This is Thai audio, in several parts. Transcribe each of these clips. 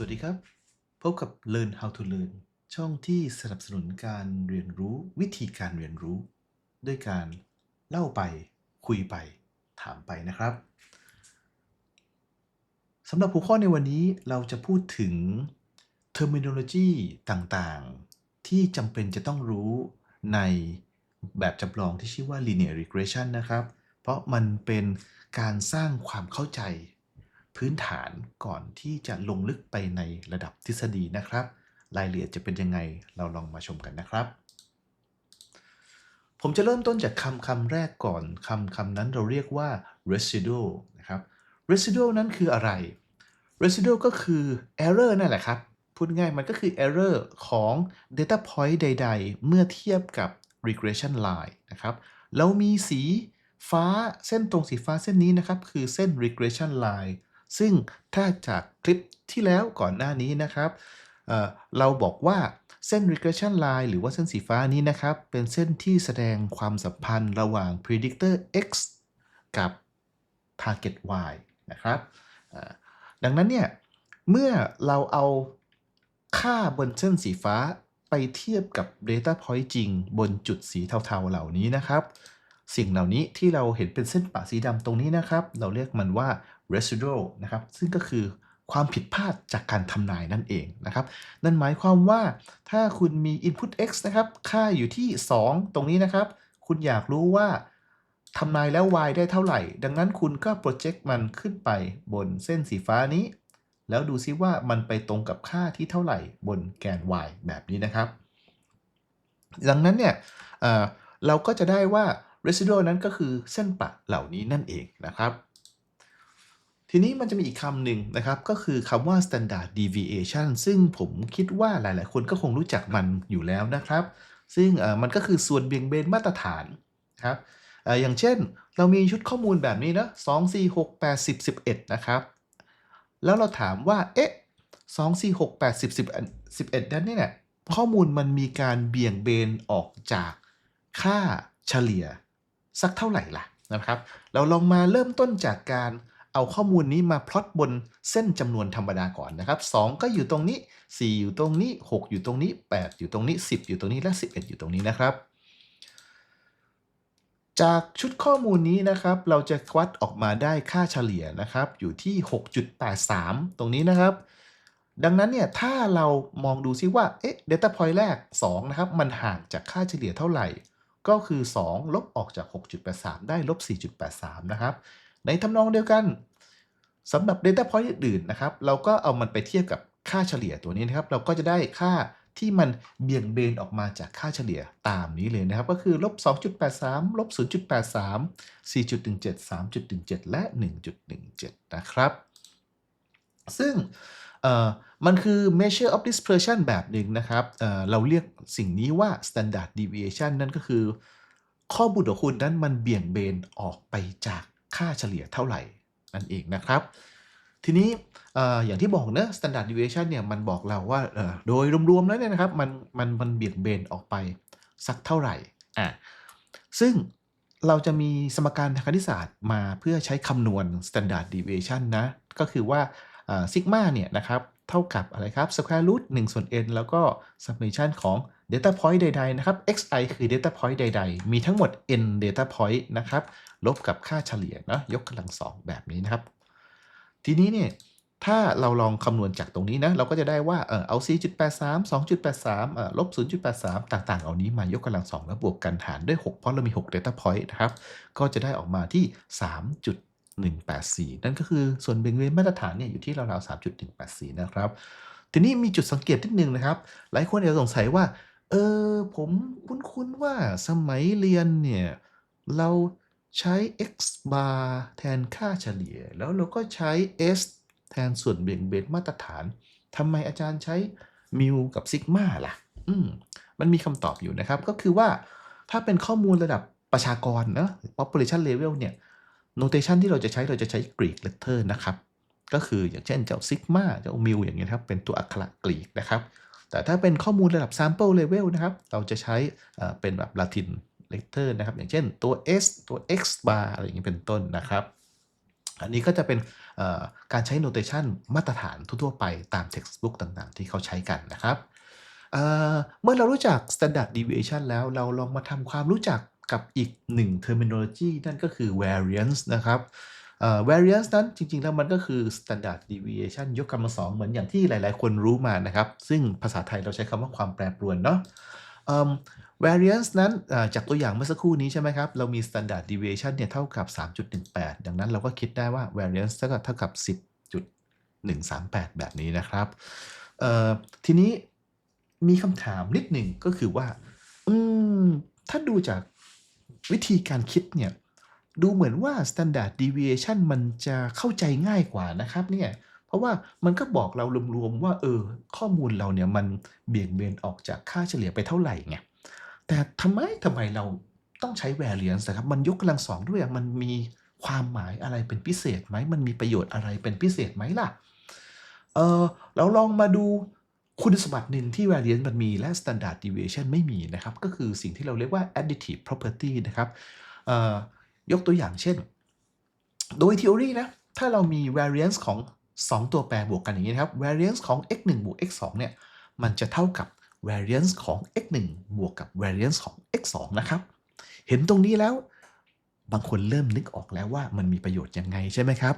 สวัสดีครับ พบกับ Learn How to Learn ช่องที่สนับสนุนการเรียนรู้วิธีการเรียนรู้ ด้วยการเล่าไป คุยไป ถามไปนะครับสำหรับหัวข้อในวันนี้เราจะพูดถึง terminology ต่างๆ ที่จำเป็นจะต้องรู้ในแบบจำลองที่ชื่อว่า linear regression นะครับ เพราะมันเป็นการสร้างความเข้าใจ พื้นฐานก่อนที่จะลงลึกไปในระดับทฤษฎีนะครับ รายละเอียดจะเป็นยังไงเราลองมาชมกันนะครับ ผมจะเริ่มต้นจากคำคำแรกก่อนคำคำนั้นเราเรียกว่า residual นะครับ residual นั้นคืออะไร residual ก็คือ error นั่นแหละครับพูดง่ายมันก็คือ error ของ data point ใด ๆ เมื่อเทียบกับ regression line นะครับเรามีสีฟ้าเส้นตรงสีฟ้าเส้นนี้นะครับ คือเส้น regression line ซึ่งถ้าจากคลิปที่แล้วก่อนหน้านี้นะครับเเราบอกว่าเส้น regression line หรือว่าเส้นสีฟ้านี้นะครับ เป็นเส้นที่แสดงความสัมพันธ์ระหว่าง predictor x กับ target y นะครับดังนั้นเนี่ย เมื่อเราเอาค่าบนเส้นสีฟ้าไปเทียบกับ data point จริง บนจุดสีเทาๆ เหล่านี้นะครับ สิ่งเหล่านี้ที่เราเห็นเป็นเส้นปะสีดำตรงนี้นะครับ เราเรียกมันว่า residual นะครับซึ่งก็คือความผิดพลาดจากการทำนายนั่นเองนะครับ นั่นหมายความว่าถ้าคุณมี input x นะครับ ค่าอยู่ที่ 2 ตรงนี้นะครับ คุณอยากรู้ว่าทำนายแล้ว y ได้เท่าไหร่ ดังนั้นคุณก็ project มันขึ้นไปบนเส้นสีฟ้านี้ แล้วดูซิว่ามันไปตรงกับค่าที่เท่าไหร่บนแกน y แบบนี้นะครับ ดังนั้นเนี่ยเราก็จะได้ว่า residual นั้นก็คือเส้นปะเหล่านี้นั่นเองนะครับ ทีนี้มันจะมีอีกคำหนึ่งนะครับก็คือคำว่า standard deviation ซึ่งผมคิดว่าหลาย ๆ คนก็คงรู้จักมันอยู่แล้วนะครับ ซึ่งมันก็คือส่วนเบี่ยงเบนมาตรฐานครับอย่างเช่นเรามีชุดข้อมูลแบบนี้นะ2 4 6 8 10 11นะครับ แล้วเราถามว่าเอ๊ะ2 4 6 8 10 11 11นั้นเนี่ยข้อมูลมันมีการเบี่ยงเบนออกจากค่าเฉลี่ยสักเท่าไหร่ล่ะนะครับ เราลองมาเริ่มต้นจากการ เอาข้อมูลนี้มาพลอตบนเส้นจำนวนธรรมดาก่อนนะครับ2ก็อยู่ตรงนี้ 4 อยู่ตรงนี้ 6 อยู่ตรงนี้ 8 อยู่ตรงนี้ 10 อยู่ตรงนี้และ 11 อยู่ตรงนี้นะครับ จากชุดข้อมูลนี้นะครับ เราจะวัดออกมาได้ค่าเฉลี่ยนะครับ อยู่ที่ 6.83 ตรงนี้นะครับ ดังนั้นเนี่ยถ้าเรามองดูซิว่าเอ๊ะ data point แรก 2 นะครับ มันห่างจากค่าเฉลี่ยเท่าไหร่ก็คือ 2 ลบออกจาก 6.83 ได้ลบ 4.83 นะครับ ในทำนองเดียวกันสำหรับ Data Point อื่นๆนะครับ เราก็เอามันไปเทียบกับค่าเฉลี่ยตัวนี้นะครับ เราก็จะได้ค่าที่มันเบี่ยงเบนออกมาจากค่าเฉลี่ยตามนี้เลยนะครับ ก็คือลบ 2.83 ลบ 0.83 4.17 3.17 และ 1.17 นะครับ ซึ่งมันคือ measure of dispersion แบบหนึ่งนะครับเเราเรียกสิ่งนี้ว่า standard deviation นั่นก็คือ ข้อมูลของคุณนั้นมันเบี่ยงเบนออกไปจาก ค่าเฉลี่ยเท่าไหร่นั่นเองนะครับ ทีนี้อย่างที่บอกเนะ standard deviation เนี่ยมันบอกเราว่าโดยรวมๆแล้วเนี่ยนะครับมันมันมันเบี่ยงเบนออกไปสักเท่าไหร่อะซึ่งเราจะมีสมการทางคณิตศาสตร์มาเพื่อใช้คำนวณ standard deviation นะ ก็คือว่าซิกมาเนี่ยนะครับ เท่ากับอะไรครับ square root 1ส่วน n แล้วก็ summation ของ data point ใด ๆ นะครับ xi คือ data point ใด ๆ มีทั้งหมด n data point นะครับ ลบกับค่าเฉลี่ยนะยกกำลังสองแบบนี้นะครับ ทีนี้เนี่ย ถ้าเราลองคำนวณจากตรงนี้นะ เราก็จะได้ว่าเออเอา 4.83 2.83เออลบ 0.83 ต่างๆ เอานี้มายกกำลังสองแล้วบวกกันหารด้วย 6 เพราะเรามี 6 data point นะครับ ก็จะได้ออกมาที่ 3.184 นั่นก็คือส่วนเบี่ยงเบนมาตรฐานเนี่ยอยู่ที่ราวๆ3.184 นะครับ ทีนี้มีจุดสังเกตนิดนึงนะครับ หลายคนอาจจะสงสัยว่า เออผมคุ้นๆว่าสมัยเรียนเนี่ย เราใช้ x bar แทนค่าเฉลี่ย แล้วเราก็ใช้ s แทนส่วนเบี่ยงเบนมาตรฐานทำไมอาจารย์ใช้มิวกับซิกมาล่ะ อืม มันมีคำตอบอยู่นะครับ ก็คือว่าถ้าเป็นข้อมูลระดับประชากรนะ population level เนี่ย notation ที่เราจะใช้เราจะใช้ Greek letter นะครับ ก็คืออย่างเช่นเจ้าซิกมาเจ้ามิวอย่างเงี้ยครับ เป็นตัวอักขระกรีกนะครับ แต่ถ้าเป็นข้อมูลระดับ sample level นะครับ เราจะใช้เป็นแบบ Latin letter นะครับ อย่างเช่นตัว s ตัว x bar อะไรอย่างนี้ยเป็นต้นนะครับ อันนี้ก็จะเป็นการใช้ notation มาตรฐานทั่วๆไปตาม textbook ต่างๆ ที่เขาใช้กันนะครับเเมื่อเรารู้จัก standard deviation แล้วเราลองมาทำความรู้จัก กับอีกหนึ่ง terminology นั่นก็คือ variance นะครับ variance นั้นจริง ๆ แล้วมันก็คือ standard deviation ยกกำลังสองเหมือนอย่างที่หลาย ๆ คนรู้มานะครับ ซึ่งภาษาไทยเราใช้คำว่าความแปรปรวนเนาะ variance นั้นจากตัวอย่างเมื่อสักครู่นี้ใช่ไหมครับ เรามี standard deviation เนี่ยเท่ากับ 3.18 ดังนั้นเราก็คิดได้ว่า variance เท่ากับเท่ากับ 10.138 แบบนี้นะครับ ทีนี้มีคำถามนิดหนึ่งก็คือว่า ถ้าดูจาก วิธีการคิดเนี่ยดูเหมือนว่า standard deviation มันจะเข้าใจง่ายกว่านะครับเนี่ยเพราะว่ามันก็บอกเรารวมๆว่าเออข้อมูลเราเนี่ยมันเบี่ยงเบนออกจากค่าเฉลี่ยไปเท่าไหร่ไงแต่ทำไมทำไมเราต้องใช้ variance นะครับมันยกกำลังสองด้วยมันมีความหมายอะไรเป็นพิเศษไหมมันมีประโยชน์อะไรเป็นพิเศษไหมล่ะเออเราลองมาดู คุณสมบัติหนึ่งที่ variance มันมีและ standard deviation ไม่มีนะครับ ก็คือสิ่งที่เราเรียกว่า additive property นะครับยกตัวอย่างเช่น โดย theory นะ ถ้าเรามี variance ของ 2 ตัวแปรบวกกันอย่างนี้นะครับ variance ของ x 1บวก x 2เนี่ย มันจะเท่ากับ variance ของ x 1บวกกับ variance ของ x 2นะครับ เห็นตรงนี้แล้ว บางคนเริ่มนึกออกแล้วว่ามันมีประโยชน์ยังไงใช่ไหมครับ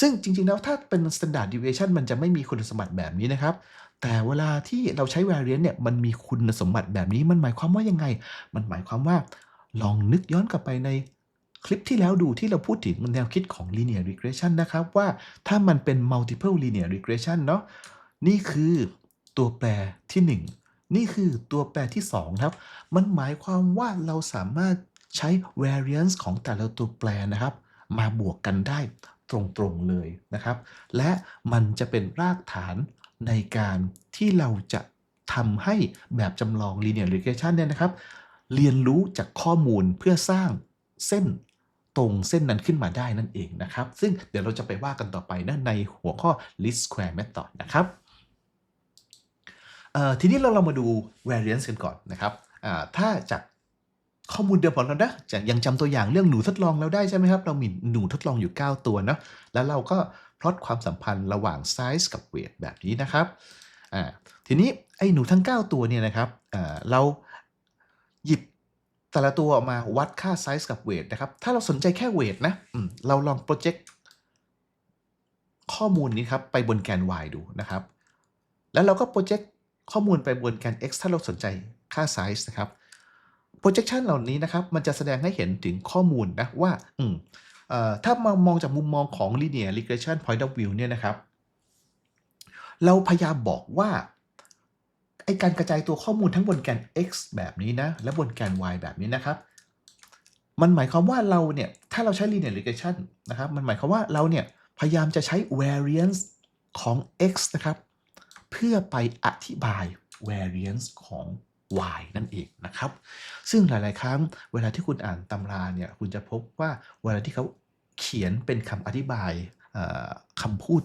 ซึ่งจริงๆแล้วถ้าเป็น standard deviation มันจะไม่มีคุณสมบัติแบบนี้นะครับ แต่เวลาที่เราใช้ variance เนี่ยมันมีคุณสมบัติแบบนี้มันหมายความว่ายังไง มันหมายความว่า ลองนึกย้อนกลับไปในคลิปที่แล้วดูที่เราพูดถึงแนวคิดของ linear regression นะครับ ว่าถ้ามันเป็น multiple linear regression เนาะนี่คือตัวแปรที่ 1 นี่คือตัวแปรที่ 2 ครับ มันหมายความว่าเราสามารถใช้ variance ของแต่ละตัวแปรนะครับ มาบวกกันได้ตรงๆเลยนะครับ และมันจะเป็นรากฐาน ในการที่เราจะทำให้แบบจำลอง linear regression เนี่ยนะครับ เรียนรู้จากข้อมูลเพื่อสร้างเส้นตรงเส้นนั้นขึ้นมาได้นั่นเองนะครับ ซึ่งเดี๋ยวเราจะไปว่ากันต่อไปนะในหัวข้อ least square method นะครับเอ่อทีนี้เราเรามาดู variance กันก่อนนะครับอ่าถ้าจากข้อมูลเดิมของเรานะจะยังจำตัวอย่างเรื่องหนูทดลองเราได้ใช่ไหมครับ เรามีหนูทดลองอยู่ 9 ตัวเนาะแล้วเราก็ พลอตความสัมพันธ์ระหว่าง size กับ weight แบบนี้นะครับทีนี้ไอ้หนูทั้ง 9 ตัวเนี่ยนะครับเราหยิบแต่ละตัวออกมาวัดค่า size กับ weight นะครับ ถ้าเราสนใจแค่ weight นะเราลอง project ข้อมูลนี้ครับไปบนแกน y ดูนะครับ แล้วเราก็ project ข้อมูลไปบนแกน x ถ้าเราสนใจค่า size นะครับ projection เหล่านี้นะครับ มันจะแสดงให้เห็นถึงข้อมูลนะว่าอืม ถ้ามามองจากมุมมองของ linear regression point of view เนี่ยนะครับ เราพยายามบอกว่าไอการกระจายตัวข้อมูลทั้งบนแกน x แบบนี้นะ และบนแกน y แบบนี้นะครับ มันหมายความว่าเราเนี่ย ถ้าเราใช้ linear regression นะครับ มันหมายความว่าเราเนี่ย พยายามจะใช้ variance ของ x นะครับ เพื่อไปอธิบาย variance ของ y นั่นเองนะครับ ซึ่งหลาย ๆ ครั้งเวลาที่คุณอ่านตำราเนี่ย คุณจะพบว่าเวลาที่เขา เขียนเป็นคำอธิบายเอ่อคำพูด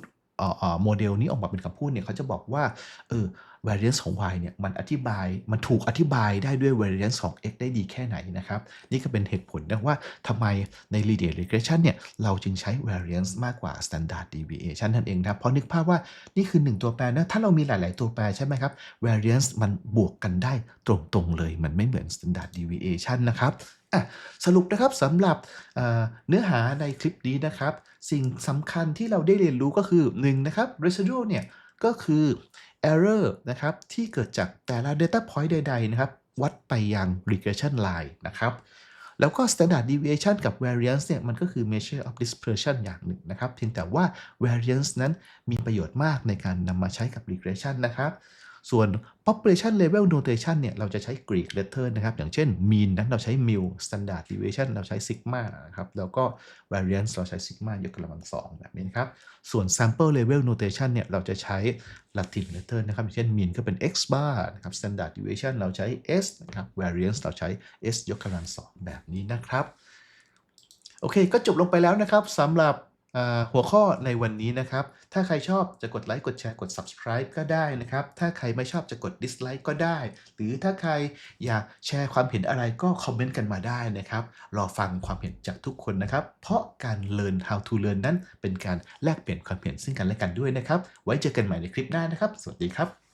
โมเดลนี้ออกมาเป็นคำพูดเนี่ยเขาจะบอกว่าเออ variance ของ y เนี่ยมันอธิบายมันถูกอธิบายได้ด้วย variance ของ x ได้ดีแค่ไหนนะครับ นี่ก็เป็นเหตุผลนะว่าทำไมใน linear regression เนี่ยเราจึงใช้ variance มากกว่า standard deviation นั่นเองนะครับเพราะนึกภาพว่านี่คือ 1 ตัวแปรนะถ้าเรามีหลาย ๆ ตัวแปรใช่ไหมครับ variance มันบวกกันได้ตรง ๆ เลย มันไม่เหมือน standard deviation นะครับอะสรุปนะครับสำหรับเอ่อเนื้อหาในคลิปนี้นะครับ สิ่งสำคัญที่เราได้เรียนรู้ก็คือ1นะครับ residual เนี่ยก็คือ error นะครับที่เกิดจากแต่ละ data point ใด ๆ นะครับ วัดไปยัง regression line นะครับ แล้วก็ standard deviation กับ variance เนี่ยมันก็คือ measure of dispersion อย่างหนึ่งนะครับ เพียงแต่ว่า variance นั้นมีประโยชน์มากในการนำมาใช้กับ regression นะครับ ส่วน population level notation เนี่ยเราจะใช้ Greek letter นะครับ อย่างเช่น mean นั้นเราใช้ mu standard deviation เราใช้ sigma นะครับ แล้วก็ variance เราใช้ sigma ยกกำลังสองแบบนี้นะครับ ส่วน sample level notation เนี่ยเราจะใช้ Latin letter นะครับอย่างเช่น mean ก็เป็น x bar นะครับ standard deviation เราใช้ s นะครับ variance เราใช้ s ยกกำลังสองแบบนี้นะครับ โอเค ก็จบลงไปแล้วนะครับสำหรับ หัวข้อในวันนี้นะครับ ถ้าใครชอบจะกดไลค์กดแชร์กด subscribe ก็ได้นะครับ ถ้าใครไม่ชอบจะกด dislike ก็ได้ หรือถ้าใครอยากแชร์ความเห็นอะไรก็คอมเมนต์กันมาได้นะครับ รอฟังความเห็นจากทุกคนนะครับ เพราะการ learn how to learn นั้นเป็นการแลกเปลี่ยนความเห็นซึ่งกันและกันด้วยนะครับ ไว้เจอกันใหม่ในคลิปหน้านะครับ สวัสดีครับ